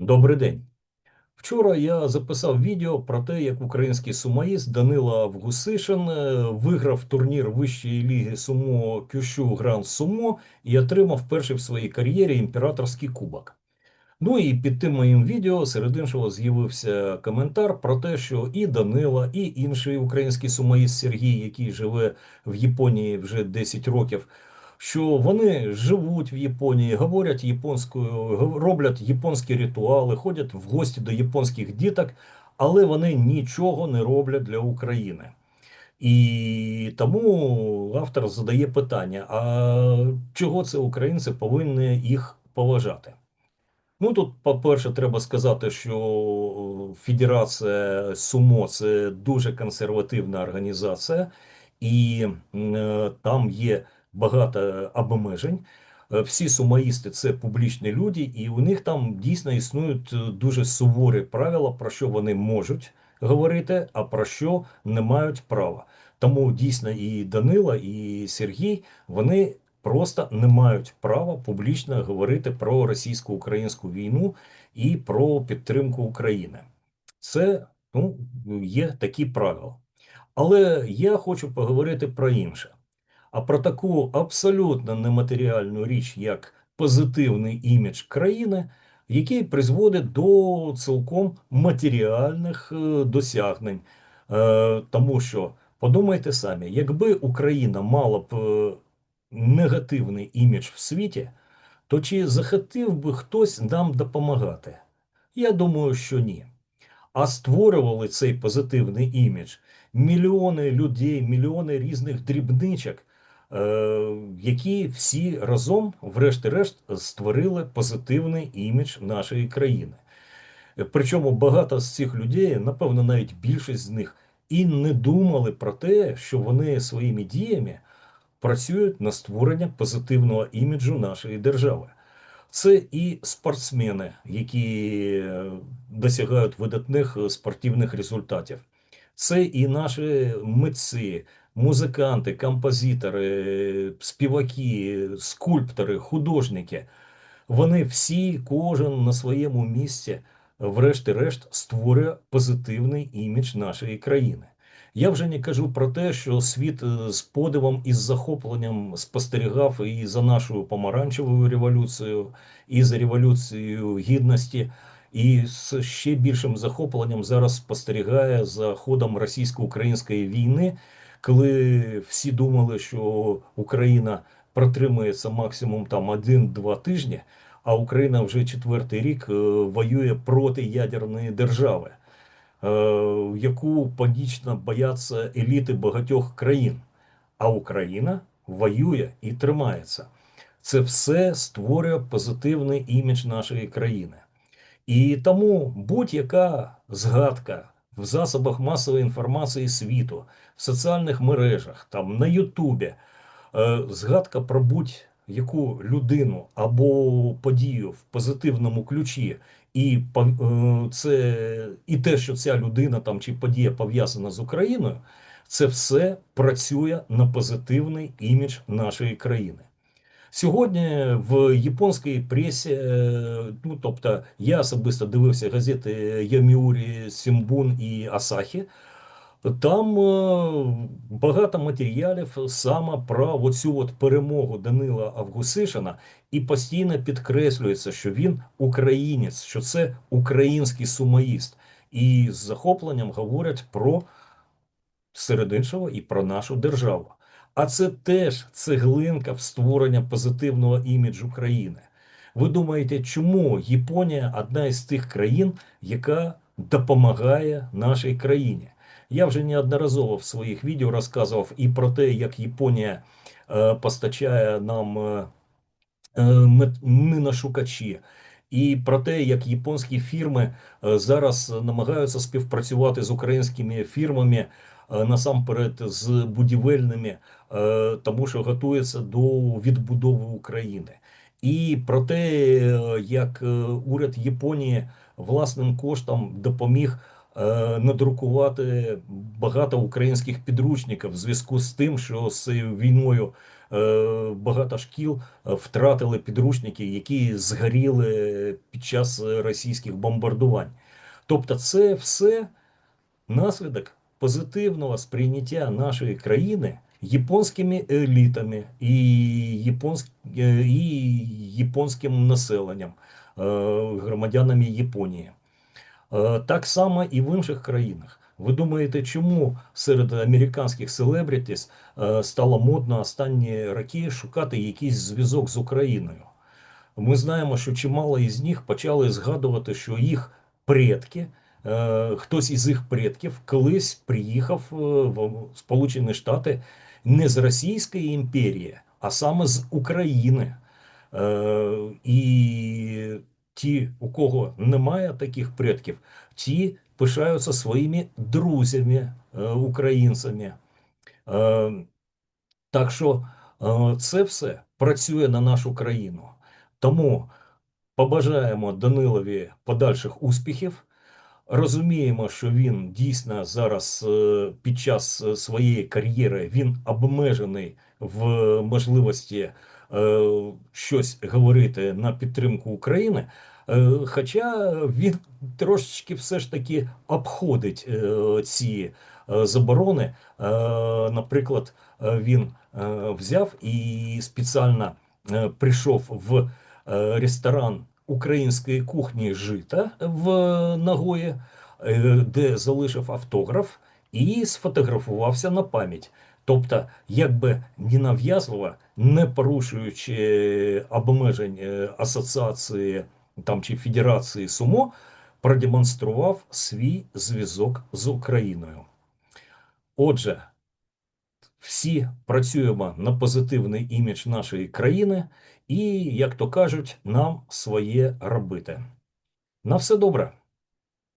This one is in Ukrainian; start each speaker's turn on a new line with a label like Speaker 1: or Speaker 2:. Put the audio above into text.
Speaker 1: Добрий день. Вчора я записав відео про те, як український сумоїст Данило Авгусишин е, виграв турнір вищої ліги сумо Кющу Гранд Сумо і отримав перший в своїй кар'єрі імператорський кубок. Ну і під тим моїм відео серед іншого з'явився коментар про те, що і Данила, і інший український сумоїст Сергій, який живе в Японії вже 10 років, що вони живуть в Японії, говорять японською, роблять японські ритуали, ходять в гості до японських діток, але вони нічого не роблять для України. І тому автор задає питання: а чого це українці повинні їх поважати? Ну тут, по-перше, треба сказати, що Федерація Сумо це дуже консервативна організація, і е, там є багато обмежень. Е, Всі сумоїсти це публічні люди, і у них там дійсно існують е, дуже суворі правила, про що вони можуть говорити, а про що не мають права. Тому дійсно і Данила, і Сергій вони просто не мають права публічно говорити про російсько-українську війну і про підтримку України. Це ну, є такі правила. Але я хочу поговорити про інше. А про таку абсолютно нематеріальну річ, як позитивний імідж країни, який призводить до цілком матеріальних е, досягнень. Е, Тому що подумайте самі, якби Україна мала б е, негативний імідж в світі, то чи захотів би хтось нам допомагати? Я думаю, що ні. А створювали цей позитивний імідж мільйони людей, мільйони різних дрібничок, які всі разом, врешті-решт, створили позитивний імідж нашої країни. Причому багато з цих людей, напевно, навіть більшість з них, і не думали про те, що вони своїми діями працюють на створення позитивного іміджу нашої держави. Це і спортсмени, які е, досягають видатних е, спортивних результатів. Це і наші митці, музиканти, композитори, співаки, скульптори, художники. Вони всі, кожен на своєму місці, врешті-решт, створює позитивний імідж нашої країни. Я вже не кажу про те, що світ е, з подивом і з захопленням спостерігав і за нашою помаранчевою революцією, і за революцією гідності, і з ще більшим захопленням зараз спостерігає за ходом російсько-української війни, коли всі думали, що Україна протримується максимум там один-два тижні, а Україна вже четвертий рік е, воює проти ядерної держави е, яку панічно бояться еліти багатьох країн. А Україна воює і тримається. Це все створює позитивний імідж нашої країни. І тому будь-яка згадка в засобах масової інформації світу, в соціальних мережах, там на Ютубі, е, згадка про будь-яку людину або подію в позитивному ключі, і е, це і те, що ця людина там чи подія пов'язана з Україною, це все працює на позитивний імідж нашої країни. Сьогодні в японській пресі, е, ну тобто я особисто дивився газети Яміурі, Сімбун і Асахі. Там е, багато матеріалів саме про оцю от перемогу Данила Авгусишина, і постійно підкреслюється, що він українець, що це український сумоїст. І з захопленням говорять про серед іншого і про нашу державу. А це теж цеглинка в створення позитивного іміджу країни. Ви думаєте, чому Японія одна із тих країн, яка допомагає нашій країні? Я вже неодноразово в своїх відео розказував і про те, як Японія е, постачає нам е, е, миношукачі, і про те, як японські фірми е, зараз намагаються співпрацювати з українськими фірмами, е, насамперед з будівельними, е, тому що готується до відбудови України. І про те, як уряд Японії власним коштом допоміг надрукувати багато українських підручників в зв'язку з тим, що з війною е, багато шкіл е, втратили підручники, які згоріли під час російських бомбардувань. Тобто, це все наслідок позитивного сприйняття нашої країни японськими елітами і, японськ... е, і японським населенням, громадянами Японії. Так само і в інших країнах. Ви думаєте, чому серед американських селебрітіс е, стало модно останні роки шукати якийсь зв'язок з Україною? Ми знаємо, що чимало із них почали згадувати, що їх предки, е, хтось із їх предків колись приїхав е, в Сполучені Штати не з Російської імперії, а саме з України. Е, І ті, у кого немає таких предків, ті пишаються своїми друзями, е, українцями. Е, Так що е, це все працює на нашу країну. Тому побажаємо Данилові подальших успіхів. Розуміємо, що він дійсно зараз під час своєї кар'єри він обмежений в можливості щось говорити на підтримку України. Е, Хоча він трошечки все ж таки обходить е, ці е, заборони. Е, Наприклад, е, він е, взяв і спеціально е, прийшов в е, ресторан української кухні жита в Нагої, е, де залишив автограф і сфотографувався на пам'ять. Тобто, якби ненав'язливо, не порушуючи е, обмежень е, асоціації там чи Федерації Сумо, продемонстрував свій зв'язок з Україною. Отже, всі працюємо на позитивний імідж нашої країни, і, як то кажуть, нам своє робити. На все добре.